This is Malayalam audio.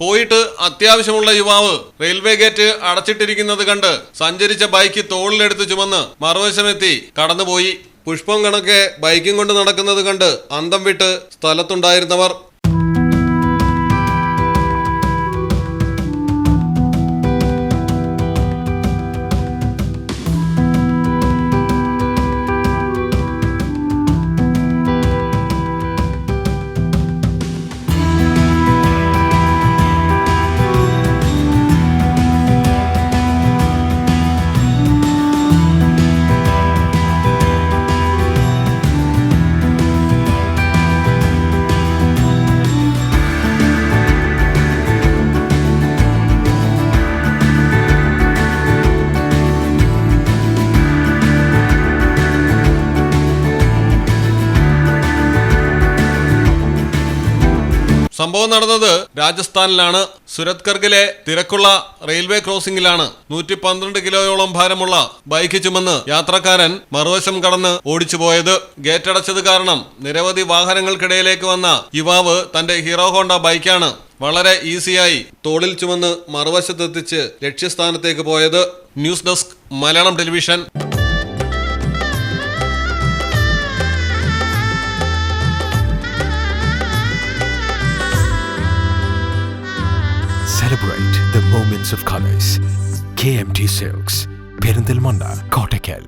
പോയിട്ട് അത്യാവശ്യമുള്ള യുവാവ് റെയിൽവേ ഗേറ്റ് അടച്ചിട്ടിരിക്കുന്നത് കണ്ട് സഞ്ചരിച്ച ബൈക്ക് തോളിലെടുത്ത് ചുമന്ന് മറുവശമെത്തി കടന്നുപോയി. പുഷ്പം കണക്കെ ബൈക്കും കൊണ്ട് നടക്കുന്നത് കണ്ട് അന്തം വിട്ട് സ്ഥലത്തുണ്ടായിരുന്നവർ സംഭവം നടന്നത് രാജസ്ഥാനിലാണ്. സുരത്കർഗിലെ തിരക്കുള്ള റെയിൽവേ ക്രോസിംഗിലാണ്. നൂറ്റി പന്ത്രണ്ട് കിലോയോളം ഭാരമുള്ള ബൈക്ക് ചുമന്ന് യാത്രക്കാരൻ മറുവശം കടന്ന് ഓടിച്ചു പോയത് ഗേറ്റ് അടച്ചത് കാരണം നിരവധി വാഹനങ്ങൾക്കിടയിലേക്ക് വന്ന യുവാവ് തന്റെ ഹീറോ ഹോണ്ട ബൈക്കാണ് വളരെ ഈസിയായി തോളിൽ ചുമന്ന് മറുവശത്തെത്തിച്ച് ലക്ഷ്യസ്ഥാനത്തേക്ക് പോയത്. News desk Malayalam television. celebrate the moments of colors. Kmt silks perindal Monda, kottakal